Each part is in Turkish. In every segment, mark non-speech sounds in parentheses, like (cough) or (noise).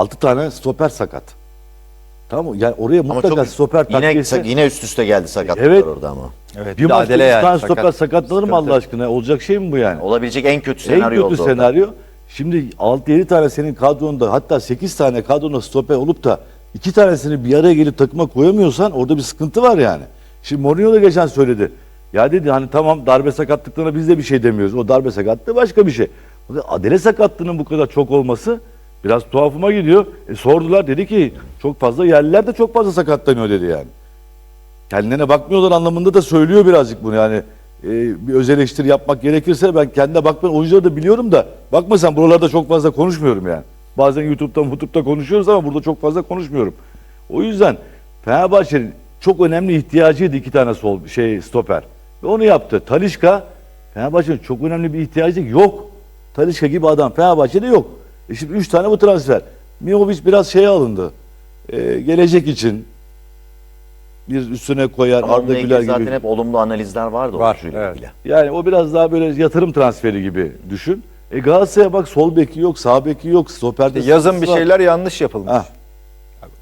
6 tane stoper sakat. Tamam mı? Yani oraya Ama mutlaka çok stoper yine takviyesi. yine üst üste geldi sakatlıklar Evet. orada ama. Evet, bir maçta mücadele 3 yani, tane sakat- stoper sakatlanır mı Allah aşkına? Olacak şey mi bu yani? Olabilecek en kötü En senaryo kötü oldu. orada. senaryo. Şimdi 6-7 tane senin kadronda hatta 8 tane kadronda stoper olup da iki tanesini bir araya gelip takıma koyamıyorsan orada bir sıkıntı var yani. Şimdi Mourinho da geçen söyledi. Ya dedi hani tamam darbe sakatlıklarına biz de bir şey demiyoruz. O darbe sakatlığı başka bir şey. Fakat Adele sakatlığının bu kadar çok olması biraz tuhafıma gidiyor. E, sordular dedi ki çok fazla yerliler de çok fazla sakatlanıyor dedi yani. Kendine bakmıyorlar anlamında da söylüyor birazcık bunu yani. E, bir öz eleştiri yapmak gerekirse ben kendine bakmayan oyuncuları da biliyorum da bakma sen buralarda çok fazla konuşmuyorum yani. Bazen YouTube'da YouTube'da konuşuyoruz ama burada çok fazla konuşmuyorum. O yüzden Fenerbahçe'nin çok önemli ihtiyacıydı iki tane sol şey stoper. Ve onu yaptı. Talişka Fenerbahçe'nin çok önemli bir ihtiyacı yok. Talişka gibi adam Fenerbahçe'de yok. E şimdi üç tane bu transfer. Mihovic biraz şeye alındı. E, gelecek için bir üstüne koyar Ama Arda Güler ilgili zaten gibi. hep olumlu analizler vardı Var, oyuncuyla evet. ilgili. Yani o biraz daha böyle yatırım transferi gibi düşün. E Galatasaray'a bak sol beki yok, sağ beki yok, stoperde Yazın bir var. şeyler yanlış yapılmış. Ha.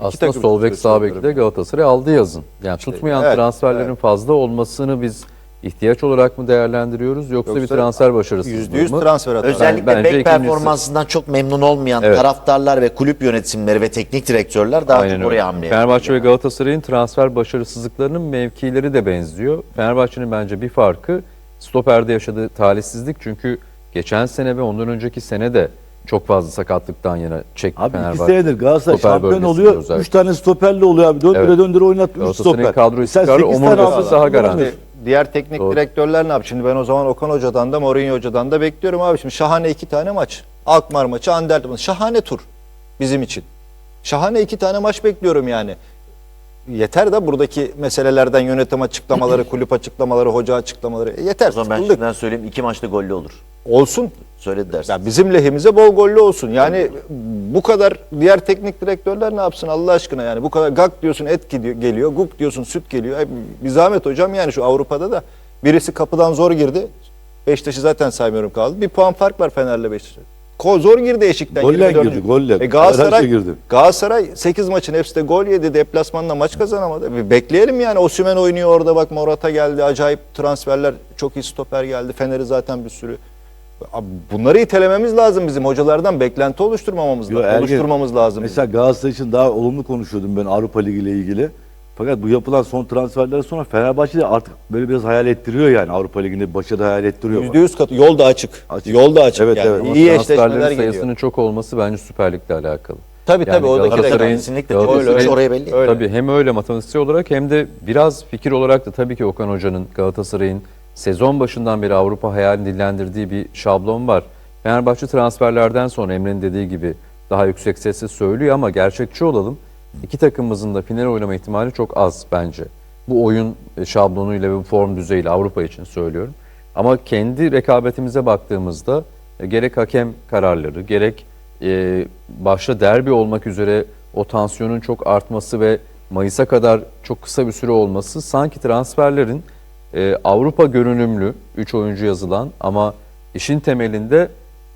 Aslında sol bek sağ beki de Galatasaray aldı yazın. Yani tutmayan evet, transferlerin fazla olmasını biz ihtiyaç olarak mı değerlendiriyoruz yoksa, bir Yoksa transfer başarısızlığı Yüzde yüz mı? transfer hatası. Özellikle bence bek performansından çok memnun olmayan Evet. taraftarlar ve kulüp yönetimleri ve teknik direktörler daha Aynen çok oraya hamle Fenerbahçe ve yapıyor. Galatasaray'ın transfer başarısızlıklarının mevkileri de benziyor. Fenerbahçe'nin bence bir farkı stoperde yaşadığı talihsizlik. Çünkü geçen sene ve ondan önceki sene de çok fazla sakatlıktan yana çekti Abi iki Fenerbahçe. senedir Galatasaray Stoper şampiyon oluyor. özellikle. Üç tane stoperle oluyor abi. Döndüre Evet. döndüre oynat. Üç Galatasaray'ın stoper. kadro Sen istikrarı sekiz tane omurgası daha garanti. Diğer teknik Doğru. direktörler ne yapıyor? Şimdi ben o zaman Okan Hoca'dan da Mourinho Hoca'dan da bekliyorum abi. Şimdi şahane iki tane maç. Alkmaar maçı, Anderlecht maçı. Şahane tur bizim için. Şahane iki tane maç bekliyorum yani. Yeter de buradaki meselelerden yönetim açıklamaları, kulüp açıklamaları, hoca açıklamaları. E yeter. O zaman ben şimdiden söyleyeyim iki maçta gollü olur. Olsun. Söyledi dersin. Ya bizim lehimize bol gollü olsun. Yani bu kadar diğer teknik direktörler ne yapsın Allah aşkına yani bu kadar gak diyorsun et geliyor, guk diyorsun süt geliyor. E, bir zahmet hocam yani şu Avrupa'da da birisi kapıdan zor girdi. Beşiktaş'ı zaten saymıyorum kaldı. Bir puan fark var Fener'le Beşiktaş'a. Ko- Zor girdi eşikten. Golle 24. girdi, golle. E Galatasaray, Herhalde girdi. Galatasaray 8 maçın hepsi de gol yedi. Deplasmanla maç kazanamadı. Bir bekleyelim yani. Osimhen oynuyor orada bak Morata geldi. Acayip transferler. Çok iyi stoper geldi. Fener'i zaten bir sürü. Abi Bunları itelememiz lazım bizim hocalardan beklenti oluşturmamamız, Yo, lazım. Ergin, oluşturmamız lazım. Mesela Galatasaray için daha olumlu konuşuyordum ben Avrupa Ligi ile ilgili. Fakat bu yapılan son transferlerden sonra Fenerbahçe de artık böyle biraz hayal ettiriyor yani Avrupa Ligi'nde başarı hayal ettiriyor. Yüzde yüz katı. Yol da açık. Açık. Yol da açık Evet, yani. evet. İyi eşleşmeler geliyor. sayısının çok olması bence Süper Lig'le alakalı. Tabii tabii o da Kesinlikle. Öyle, oraya belli. Öyle. Tabii hem öyle matematiksel olarak hem de biraz fikir olarak da tabii ki Okan Hoca'nın Galatasaray'ın sezon başından beri Avrupa hayalini dillendirdiği bir şablon var. Fenerbahçe transferlerden sonra Emre'nin dediği gibi daha yüksek sesle söylüyor ama gerçekçi olalım. İki takımımızın da final oynama ihtimali çok az bence. Bu oyun şablonuyla ve form düzeyiyle Avrupa için söylüyorum. Ama kendi rekabetimize baktığımızda e, gerek hakem kararları, gerek e, başta derbi olmak üzere o tansiyonun çok artması ve Mayıs'a kadar çok kısa bir süre olması sanki transferlerin e, Avrupa görünümlü 3 oyuncu yazılan ama işin temelinde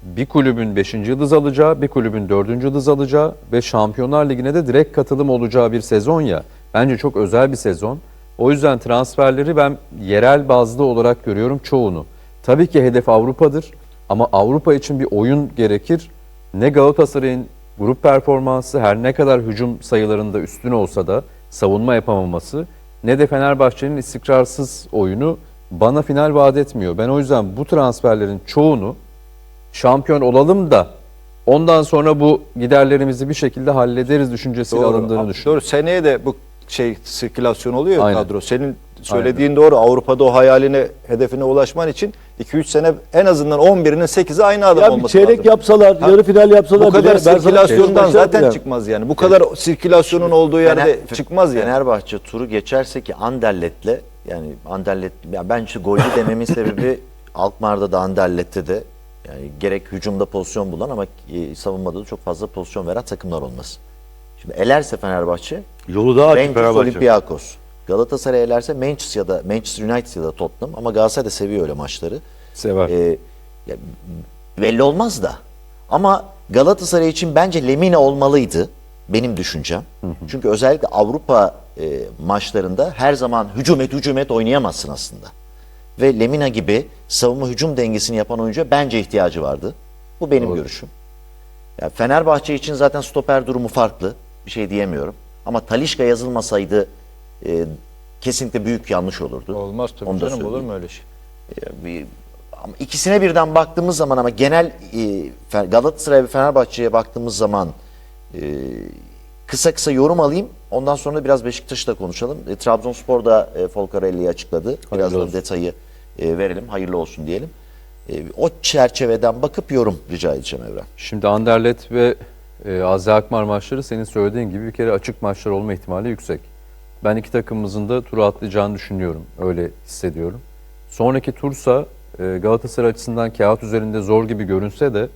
bir kulübün 5. yıldız alacağı, bir kulübün 4. yıldız alacağı ve Şampiyonlar Ligi'ne de direkt katılım olacağı bir sezon ya. Bence çok özel bir sezon. O yüzden transferleri ben yerel bazlı olarak görüyorum çoğunu. Tabii ki hedef Avrupa'dır ama Avrupa için bir oyun gerekir. Ne Galatasaray'ın grup performansı her ne kadar hücum sayılarında üstün olsa da savunma yapamaması ne de Fenerbahçe'nin istikrarsız oyunu bana final vaat etmiyor. Ben o yüzden bu transferlerin çoğunu şampiyon olalım da ondan sonra bu giderlerimizi bir şekilde hallederiz düşüncesiyle alındığını Doğru. düşünüyorum. Doğru. Seneye de bu şey sirkülasyon oluyor Aynen. kadro. Senin söylediğin doğru. Avrupa'da o hayaline, hedefine ulaşman için 2-3 sene en azından 11'inin 8'i aynı adam Ya bir olması çeyrek lazım. yapsalar, Ha, yarı final yapsalar Bu kadar bile sirkülasyondan zaten dilerim. çıkmaz yani. Bu kadar sirkülasyonun olduğu yerde Fener- çıkmaz yani. Fenerbahçe turu geçerse ki Anderlet'le yani Anderlet ya ben işte gollü dememin sebebi (laughs) Alkmaar'da da Anderlet'te de yani gerek hücumda pozisyon bulan ama e, savunmada da çok fazla pozisyon veren takımlar olması. Şimdi elerse Fenerbahçe Yolu daha açık Fenerbahçe. Olympiakos. Galatasaray elerse Manchester ya da Manchester United ya da Tottenham ama Galatasaray da seviyor öyle maçları. Sever. Ee, ya, belli olmaz da. Ama Galatasaray için bence Lemina olmalıydı. Benim düşüncem. Çünkü özellikle Avrupa e, maçlarında her zaman hücum et hücum et oynayamazsın aslında. Ve Lemina gibi savunma hücum dengesini yapan oyuncuya bence ihtiyacı vardı. Bu benim görüşüm. Ya Fenerbahçe için zaten stoper durumu farklı. Bir şey diyemiyorum. Ama Talişka yazılmasaydı e, kesinlikle büyük yanlış olurdu. Olmaz tabii Onu da canım olur mu öyle şey? Ya bir- ama ikisine birden baktığımız zaman ama genel e, Galatasaray ve Fenerbahçe'ye baktığımız zaman e, kısa kısa yorum alayım. Ondan sonra da biraz Beşiktaş'ı da konuşalım. E, Trabzonspor da e, Folcarelli'yi açıkladı. Birazdan detayı e, verelim. Hayırlı olsun diyelim. E, o çerçeveden bakıp yorum rica edeceğim Evren. Şimdi Anderlet ve e, Azi Akmar maçları senin söylediğin gibi bir kere açık maçlar olma ihtimali yüksek. Ben iki takımımızın da turu atlayacağını düşünüyorum. Öyle hissediyorum. Sonraki tursa e, Galatasaray açısından kağıt üzerinde zor gibi görünse de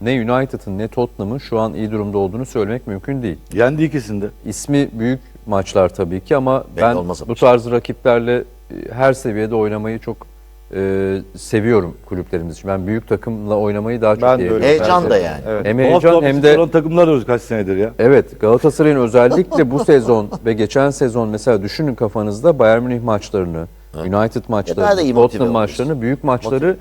ne United'ın ne Tottenham'ın şu an iyi durumda olduğunu söylemek mümkün değil. Yendi ikisinde. İsmi büyük maçlar tabii ki ama ben ama bu tarz rakiplerle e, her seviyede oynamayı çok e, seviyorum kulüplerimiz için. Ben büyük takımla oynamayı daha çok Ben de öyle. Heyecan da yani. Evet. Hem heyecan hem de takımlar diyoruz kaç senedir ya. Evet Galatasaray'ın özellikle bu sezon (laughs) ve geçen sezon mesela düşünün kafanızda Bayern Münih maçlarını, United daha da maçlarını, iyi motive Tottenham maçlarını, büyük maçları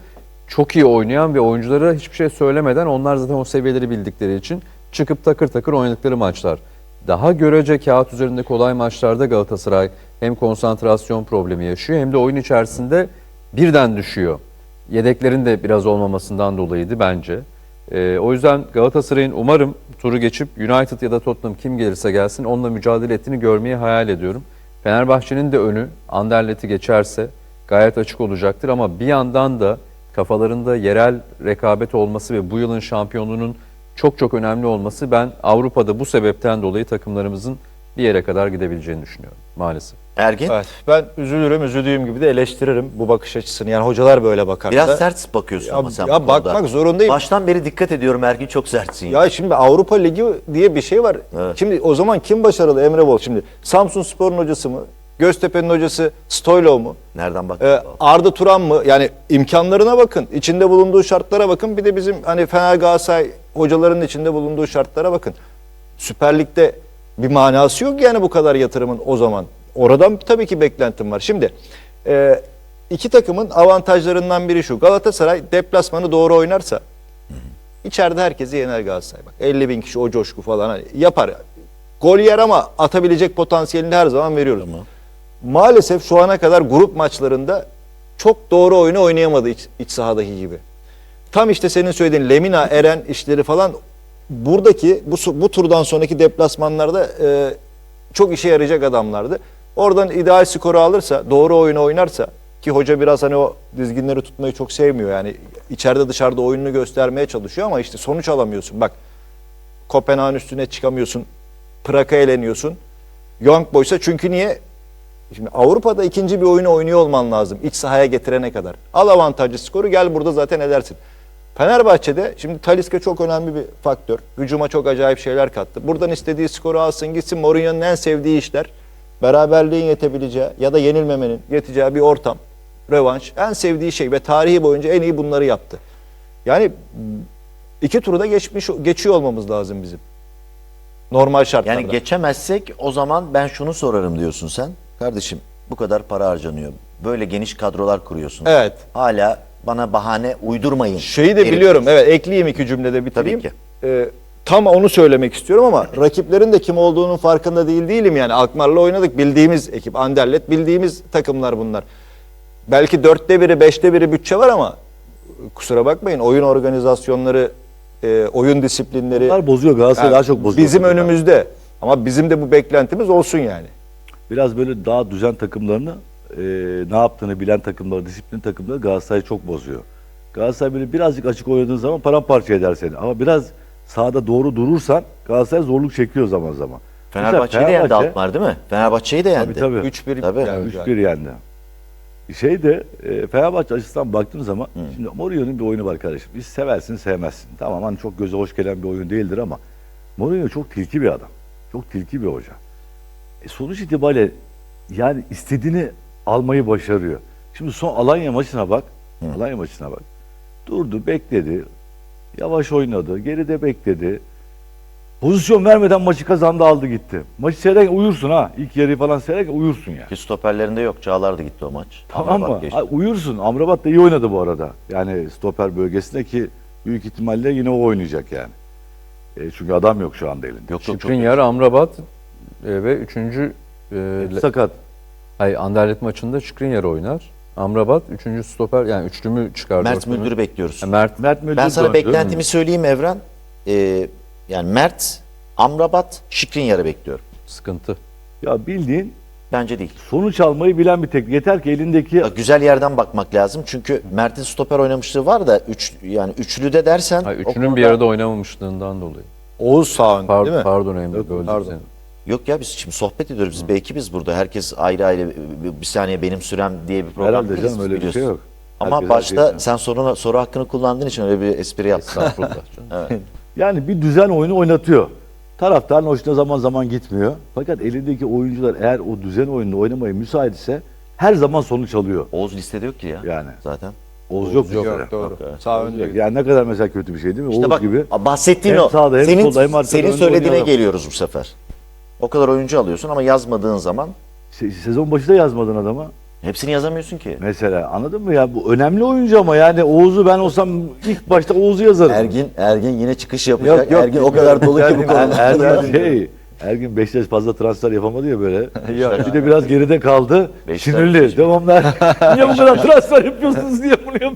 çok iyi oynayan ve oyunculara hiçbir şey söylemeden onlar zaten o seviyeleri bildikleri için çıkıp takır takır oynadıkları maçlar. Daha görece kağıt üzerinde kolay maçlarda Galatasaray hem konsantrasyon problemi yaşıyor hem de oyun içerisinde birden düşüyor. Yedeklerin de biraz olmamasından dolayıydı bence. Ee, o yüzden Galatasaray'ın umarım turu geçip United ya da Tottenham kim gelirse gelsin onunla mücadele ettiğini görmeyi hayal ediyorum. Fenerbahçe'nin de önü Anderlet'i geçerse gayet açık olacaktır ama bir yandan da kafalarında yerel rekabet olması ve bu yılın şampiyonluğunun çok çok önemli olması ben Avrupa'da bu sebepten dolayı takımlarımızın bir yere kadar gidebileceğini düşünüyorum maalesef. Ergin Evet, ben üzülürüm, üzüldüğüm gibi de eleştiririm bu bakış açısını. Yani hocalar böyle bakar. biraz da. sert bakıyorsun Ya- ama sen ya bu konuda. bakmak zorundayım. Baştan beri dikkat ediyorum Ergin çok sertsin. Ya şimdi Avrupa Ligi diye bir şey var. Evet. Şimdi o zaman kim başarılı Emre Bol? Şimdi Samsun Spor'un hocası mı? Göztepe'nin hocası Stoylov mu? Nereden baktın? Ee, Arda Turan mı? Yani imkanlarına bakın. içinde bulunduğu şartlara bakın. Bir de bizim hani Fener Galatasaray hocalarının içinde bulunduğu şartlara bakın. Süper Lig'de bir manası yok yani bu kadar yatırımın o zaman. Oradan tabii ki beklentim var. Şimdi e, iki takımın avantajlarından biri şu. Galatasaray deplasmanı doğru oynarsa içeride herkesi yener Galatasaray. Bak 50 bin kişi o coşku falan hani yapar. Gol yer ama atabilecek potansiyelini her zaman veriyoruz. Maalesef şu ana kadar grup maçlarında çok doğru oyunu oynayamadı iç, iç sahadaki gibi. Tam işte senin söylediğin Lemina, Eren işleri falan buradaki bu, bu turdan sonraki deplasmanlarda e, çok işe yarayacak adamlardı. Oradan ideal skoru alırsa, doğru oyunu oynarsa ki hoca biraz hani o dizginleri tutmayı çok sevmiyor. Yani içeride dışarıda oyununu göstermeye çalışıyor ama işte sonuç alamıyorsun. Bak Kopenhag'ın üstüne çıkamıyorsun. Prag'a eleniyorsun. Young Boys'a çünkü niye? Şimdi Avrupa'da ikinci bir oyunu oynuyor olman lazım. iç sahaya getirene kadar. Al avantajlı skoru gel burada zaten edersin. Fenerbahçe'de şimdi Talisca çok önemli bir faktör. Hücuma çok acayip şeyler kattı. Buradan istediği skoru alsın gitsin. Mourinho'nun en sevdiği işler. Beraberliğin yetebileceği ya da yenilmemenin yeteceği bir ortam. Rövanş. En sevdiği şey ve tarihi boyunca en iyi bunları yaptı. Yani iki turu da geçmiş geçiyor olmamız lazım bizim. Normal şartlarda. Yani geçemezsek o zaman ben şunu sorarım diyorsun sen. Kardeşim bu kadar para harcanıyor. Böyle geniş kadrolar kuruyorsun. Evet. Hala bana bahane uydurmayın. Şeyi de derim. biliyorum. Evet ekleyeyim iki cümlede bitireyim. Tabii ki. Ee, tam onu söylemek istiyorum ama rakiplerin de kim olduğunun farkında değil değilim yani. Alkmaar'la oynadık. Bildiğimiz ekip. Anderlet bildiğimiz takımlar bunlar. Belki dörtte biri, beşte biri bütçe var ama kusura bakmayın oyun organizasyonları, e, oyun disiplinleri Bunlar bozuyor Galatasaray yani daha çok bozuyor. bizim önümüzde. Ama bizim de bu beklentimiz olsun yani. Biraz böyle daha düzen takımlarını e, ne yaptığını bilen takımları, disiplin takımları Galatasaray çok bozuyor. Galatasaray böyle birazcık açık oynadığın zaman paramparça eder seni. Ama biraz sahada doğru durursan Galatasaray zorluk çekiyor zaman zaman. Fenerbahçe'yi de yendi Alkmaar değil mi? Fenerbahçe'yi de yendi. Tabii tabii. 3-1 Tabii. yani. 3-1 yendi. Şey de e, Fenerbahçe açısından baktığın zaman şimdi Mourinho'nun bir oyunu var kardeşim. Biz seversin sevmezsin. Tamam hani çok göze hoş gelen bir oyun değildir ama Mourinho çok tilki bir adam. Çok tilki bir hoca. E, sonuç itibariyle yani istediğini almayı başarıyor. Şimdi son Alanya maçına bak. Alanya maçına bak. Durdu, bekledi. Yavaş oynadı. Geride bekledi. Pozisyon vermeden maçı kazandı aldı gitti. Maçı seyrederken uyursun ha. İlk yarıyı falan seyrederken uyursun ya. Ki stoperlerinde yok. Çağlar da gitti o maç. Tamam Amrabat mı? geçti. Ha, uyursun. Amrabat da iyi oynadı bu arada. Yani stoper bölgesinde ki büyük ihtimalle yine o oynayacak yani. E, çünkü adam yok şu anda elinde. Yok yok çok Şikrinyar, Amrabat e, ve üçüncü e, sakat. hayır, Anderlet maçında Şikrinyar oynar. Amrabat üçüncü stoper yani üçlümü çıkardı. Mert ortaya. Müldür'ü bekliyoruz. Ha, Mert Mert Müldür Ben sana beklentimi söyleyeyim Evren. Ee, yani Mert, Amrabat, Şikrinyar'ı bekliyorum. sıkıntı. Ya bildiğin Bence değil. sonuç almayı bilen bir tek. Yeter ki elindeki Ya güzel yerden bakmak lazım. Çünkü Mert'in stoper oynamışlığı var da üç, yani üçlüde dersen Hayır, o üçünün bir konuda- arada oynamamışlığından dolayı. Oğuz sağ ön Par- değil mi? Pardon Emre. Pardon. seni. Yok ya biz şimdi sohbet ediyoruz. Biz belki biz burada. Herkes ayrı ayrı bir- bir saniye benim sürem diye bir program herhalde değiliz canım öyle bir şey biliyorsun. yok. Ama Herkes başta herkes- sen soruna, soru hakkını kullandığın için öyle bir espri yaptın. Estağfurullah canım. (laughs) Yani bir düzen oyunu oynatıyor. Taraftarın hoşuna zaman zaman gitmiyor. Fakat elindeki oyuncular eğer o düzen oyununu oynamaya müsait ise her zaman sonuç alıyor. Oğuz listede yok ki ya. Yani. Zaten. Oğuz yok Yok, mesela. doğru. Sağ önde. yok. Yani ne kadar mesela kötü bir şey değil mi? İşte Oğuz bak gibi. bahsettiğin Hem o. sağda hem senin solda hem arkada senin önde söylediğine adam. geliyoruz bu sefer. O kadar oyuncu alıyorsun ama yazmadığın zaman Se- Sezon başında yazmadın adama. hepsini yazamıyorsun ki. Mesela anladın mı ya? Bu önemli oyuncu ama yani Oğuz'u ben olsam ilk başta Oğuz'u yazarım. Ergin Ergin yine çıkış yapacak. Yok, yok, Ergin o kadar dolu ki bu Er- konuda. Ergin şey, Ergin Beşiktaş fazla transfer yapamadı ya böyle. (laughs) Bir de biraz geride kaldı. Beşiktaş- Sinirli. Devamlı. (laughs) niye bu kadar transfer yapıyorsunuz diye bunu yapıyor.